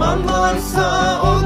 Derman varsa o